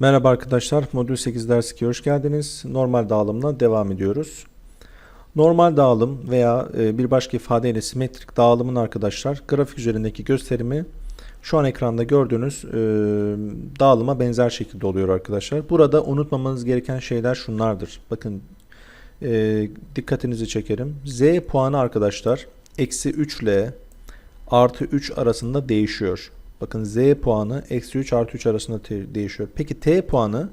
Merhaba arkadaşlar, Modül 8 ders 2'ye hoş geldiniz. Normal dağılımla devam ediyoruz. Normal dağılım veya e, bir başka ifadeyle simetrik dağılımın arkadaşlar grafik üzerindeki gösterimi şu an ekranda gördüğünüz e, dağılıma benzer şekilde oluyor arkadaşlar. Burada unutmamanız gereken şeyler şunlardır. Bakın e, dikkatinizi çekerim. Z puanı arkadaşlar eksi 3 ile artı 3 arasında değişiyor. Bakın Z puanı eksi 3 artı 3 arasında değişiyor. Peki T puanı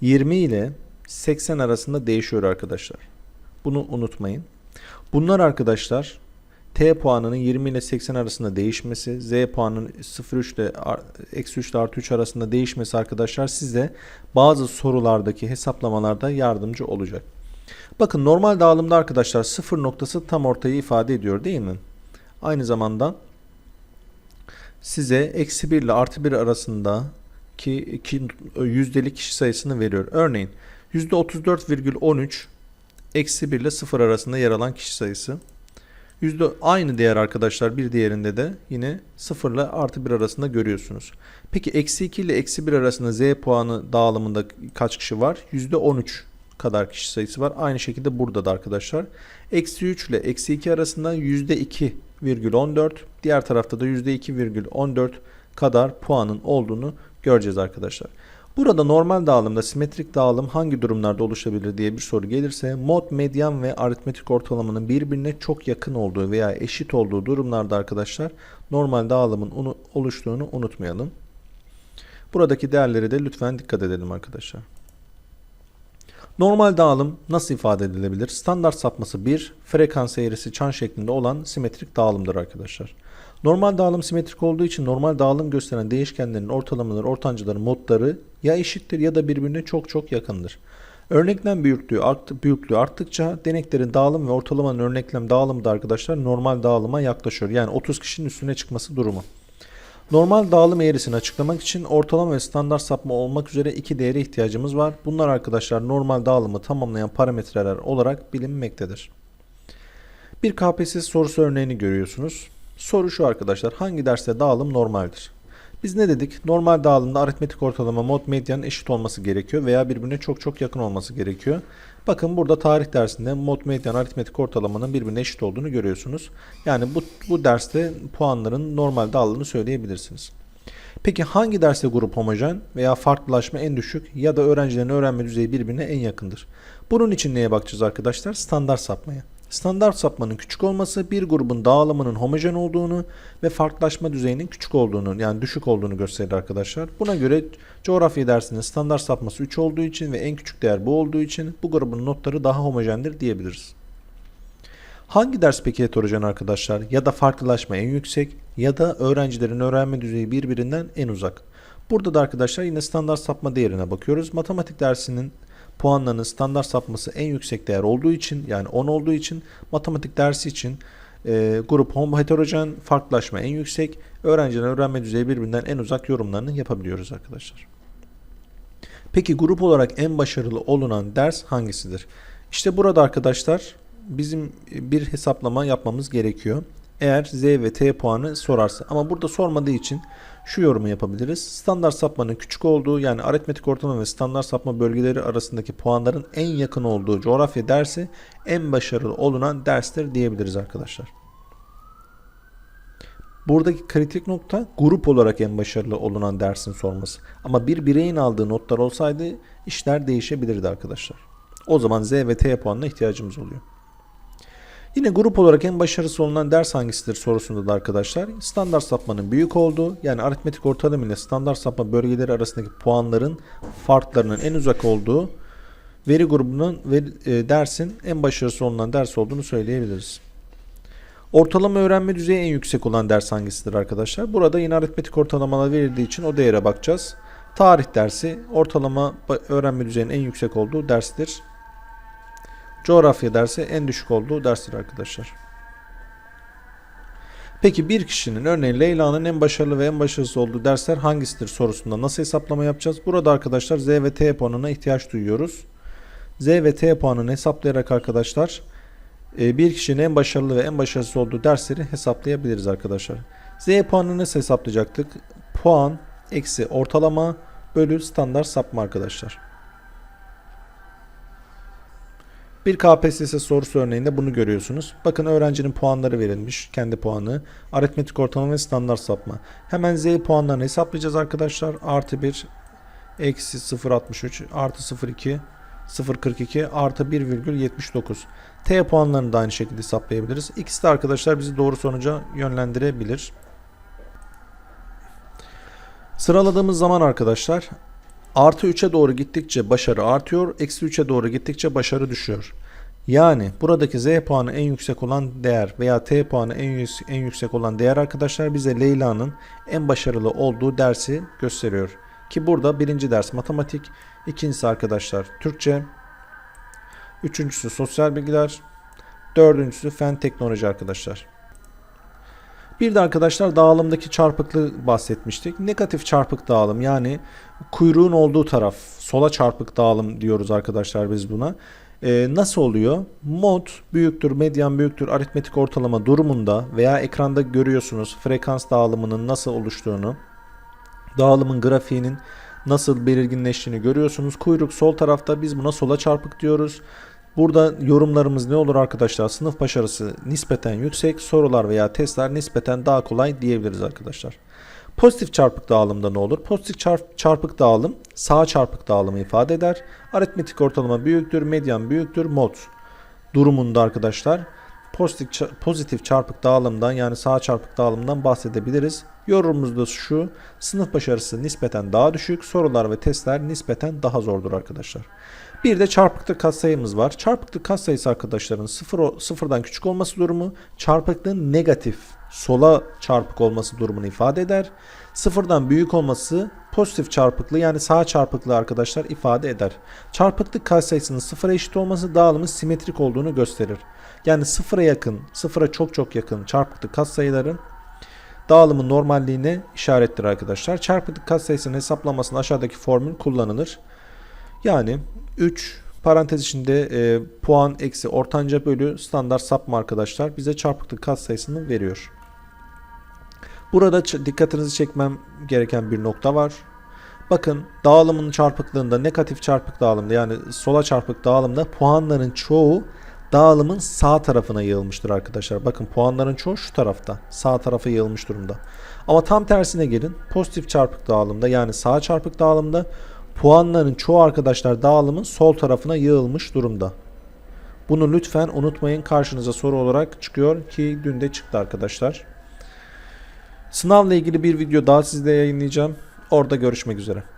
20 ile 80 arasında değişiyor arkadaşlar. Bunu unutmayın. Bunlar arkadaşlar T puanının 20 ile 80 arasında değişmesi, Z puanının 0,3 ile eksi 3 ile artı 3 arasında değişmesi arkadaşlar size bazı sorulardaki hesaplamalarda yardımcı olacak. Bakın normal dağılımda arkadaşlar sıfır noktası tam ortayı ifade ediyor değil mi? Aynı zamanda size eksi 1 ile artı 1 arasında ki iki yüzdelik kişi sayısını veriyor. Örneğin %34,13 eksi 1 ile 0 arasında yer alan kişi sayısı. Yüzde aynı değer arkadaşlar bir diğerinde de yine 0 ile artı 1 arasında görüyorsunuz. Peki eksi 2 ile eksi 1 arasında z puanı dağılımında kaç kişi var? Yüzde 13 kadar kişi sayısı var. Aynı şekilde burada da arkadaşlar. Eksi 3 ile eksi 2 arasında yüzde 2,14 diğer tarafta da yüzde 2,14 kadar puanın olduğunu göreceğiz arkadaşlar. Burada normal dağılımda simetrik dağılım hangi durumlarda oluşabilir diye bir soru gelirse mod, medyan ve aritmetik ortalamanın birbirine çok yakın olduğu veya eşit olduğu durumlarda arkadaşlar normal dağılımın unu- oluştuğunu unutmayalım. Buradaki değerlere de lütfen dikkat edelim arkadaşlar. Normal dağılım nasıl ifade edilebilir? Standart sapması 1, frekans eğrisi çan şeklinde olan simetrik dağılımdır arkadaşlar. Normal dağılım simetrik olduğu için normal dağılım gösteren değişkenlerin ortalamaları, ortancıları, modları ya eşittir ya da birbirine çok çok yakındır. Örneklem büyüklüğü, arttı, büyüklüğü arttıkça deneklerin dağılım ve ortalamanın örneklem dağılımı da arkadaşlar normal dağılıma yaklaşıyor. Yani 30 kişinin üstüne çıkması durumu. Normal dağılım eğrisini açıklamak için ortalama ve standart sapma olmak üzere iki değere ihtiyacımız var. Bunlar arkadaşlar normal dağılımı tamamlayan parametreler olarak bilinmektedir. Bir KPSS sorusu örneğini görüyorsunuz. Soru şu arkadaşlar. Hangi derste dağılım normaldir? Biz ne dedik? Normal dağılımda aritmetik ortalama mod medyanın eşit olması gerekiyor veya birbirine çok çok yakın olması gerekiyor. Bakın burada tarih dersinde mod medyan aritmetik ortalamanın birbirine eşit olduğunu görüyorsunuz. Yani bu, bu derste puanların normal dağılımını söyleyebilirsiniz. Peki hangi derste grup homojen veya farklılaşma en düşük ya da öğrencilerin öğrenme düzeyi birbirine en yakındır? Bunun için neye bakacağız arkadaşlar? Standart sapmaya. Standart sapmanın küçük olması bir grubun dağılımının homojen olduğunu ve farklılaşma düzeyinin küçük olduğunu yani düşük olduğunu gösterir arkadaşlar. Buna göre coğrafya dersinin standart sapması 3 olduğu için ve en küçük değer bu olduğu için bu grubun notları daha homojendir diyebiliriz. Hangi ders peki heterojen arkadaşlar ya da farklılaşma en yüksek ya da öğrencilerin öğrenme düzeyi birbirinden en uzak. Burada da arkadaşlar yine standart sapma değerine bakıyoruz. Matematik dersinin puanlarının standart sapması en yüksek değer olduğu için yani 10 olduğu için matematik dersi için e, grup homo heterojen farklılaşma en yüksek öğrencilerin öğrenme düzeyi birbirinden en uzak yorumlarını yapabiliyoruz arkadaşlar. Peki grup olarak en başarılı olunan ders hangisidir? İşte burada arkadaşlar bizim bir hesaplama yapmamız gerekiyor. Eğer Z ve T puanı sorarsa ama burada sormadığı için şu yorumu yapabiliriz. Standart sapmanın küçük olduğu yani aritmetik ortalama ve standart sapma bölgeleri arasındaki puanların en yakın olduğu coğrafya dersi en başarılı olunan derstir diyebiliriz arkadaşlar. Buradaki kritik nokta grup olarak en başarılı olunan dersin sorması. Ama bir bireyin aldığı notlar olsaydı işler değişebilirdi arkadaşlar. O zaman Z ve T puanına ihtiyacımız oluyor. Yine grup olarak en başarısı olunan ders hangisidir sorusunda da arkadaşlar standart sapmanın büyük olduğu yani aritmetik ortalama ile standart sapma bölgeleri arasındaki puanların farklarının en uzak olduğu veri grubunun ve e, dersin en başarısı olunan ders olduğunu söyleyebiliriz. Ortalama öğrenme düzeyi en yüksek olan ders hangisidir arkadaşlar? Burada yine aritmetik ortalamalar verildiği için o değere bakacağız. Tarih dersi ortalama öğrenme düzeyinin en yüksek olduğu derstir. Coğrafya dersi en düşük olduğu derstir arkadaşlar. Peki bir kişinin örneğin Leyla'nın en başarılı ve en başarısız olduğu dersler hangisidir sorusunda nasıl hesaplama yapacağız? Burada arkadaşlar Z ve T puanına ihtiyaç duyuyoruz. Z ve T puanını hesaplayarak arkadaşlar e, bir kişinin en başarılı ve en başarısız olduğu dersleri hesaplayabiliriz arkadaşlar. Z puanını nasıl hesaplayacaktık? Puan eksi ortalama bölü standart sapma arkadaşlar. Bir KPSS sorusu örneğinde bunu görüyorsunuz. Bakın öğrencinin puanları verilmiş. Kendi puanı. Aritmetik ortalama ve standart sapma. Hemen Z puanlarını hesaplayacağız arkadaşlar. Artı 1 eksi 0.63 artı 0.2 0.42 artı 1,79. T puanlarını da aynı şekilde hesaplayabiliriz. İkisi de arkadaşlar bizi doğru sonuca yönlendirebilir. Sıraladığımız zaman arkadaşlar artı 3'e doğru gittikçe başarı artıyor. Eksi 3'e doğru gittikçe başarı düşüyor. Yani buradaki Z puanı en yüksek olan değer veya T puanı en, en yüksek olan değer arkadaşlar bize Leyla'nın en başarılı olduğu dersi gösteriyor. Ki burada birinci ders matematik, ikincisi arkadaşlar Türkçe, üçüncüsü sosyal bilgiler, dördüncüsü fen teknoloji arkadaşlar. Bir de arkadaşlar dağılımdaki çarpıklığı bahsetmiştik. Negatif çarpık dağılım yani kuyruğun olduğu taraf sola çarpık dağılım diyoruz arkadaşlar biz buna. Ee, nasıl oluyor? Mod büyüktür, medyan büyüktür, aritmetik ortalama durumunda veya ekranda görüyorsunuz frekans dağılımının nasıl oluştuğunu, dağılımın grafiğinin nasıl belirginleştiğini görüyorsunuz. Kuyruk sol tarafta biz buna sola çarpık diyoruz. Burada yorumlarımız ne olur arkadaşlar? Sınıf başarısı nispeten yüksek, sorular veya testler nispeten daha kolay diyebiliriz arkadaşlar. Pozitif çarpık dağılımda ne olur? Pozitif çarp- çarpık dağılım sağ çarpık dağılımı ifade eder. Aritmetik ortalama büyüktür, medyan büyüktür, mod durumunda arkadaşlar pozitif, pozitif çarpık dağılımdan yani sağ çarpık dağılımdan bahsedebiliriz. Yorumumuz da şu sınıf başarısı nispeten daha düşük, sorular ve testler nispeten daha zordur arkadaşlar. Bir de çarpıklık katsayımız var. Çarpıklık katsayısı arkadaşların sıfır, sıfırdan küçük olması durumu çarpıklığın negatif sola çarpık olması durumunu ifade eder. Sıfırdan büyük olması pozitif çarpıklığı yani sağ çarpıklığı arkadaşlar ifade eder. Çarpıklık katsayısının sıfıra eşit olması dağılımın simetrik olduğunu gösterir. Yani sıfıra yakın, sıfıra çok çok yakın çarpıklık katsayıların dağılımın normalliğine işarettir arkadaşlar. Çarpıklık katsayısının hesaplamasında aşağıdaki formül kullanılır. Yani 3 parantez içinde e, puan eksi ortanca bölü standart sapma arkadaşlar bize çarpıklık katsayısını veriyor. Burada dikkatinizi çekmem gereken bir nokta var. Bakın dağılımın çarpıklığında negatif çarpık dağılımda yani sola çarpık dağılımda puanların çoğu dağılımın sağ tarafına yığılmıştır arkadaşlar. Bakın puanların çoğu şu tarafta. Sağ tarafa yığılmış durumda. Ama tam tersine gelin. Pozitif çarpık dağılımda yani sağ çarpık dağılımda puanların çoğu arkadaşlar dağılımın sol tarafına yığılmış durumda. Bunu lütfen unutmayın. Karşınıza soru olarak çıkıyor ki dün de çıktı arkadaşlar. Sınavla ilgili bir video daha sizde yayınlayacağım. Orada görüşmek üzere.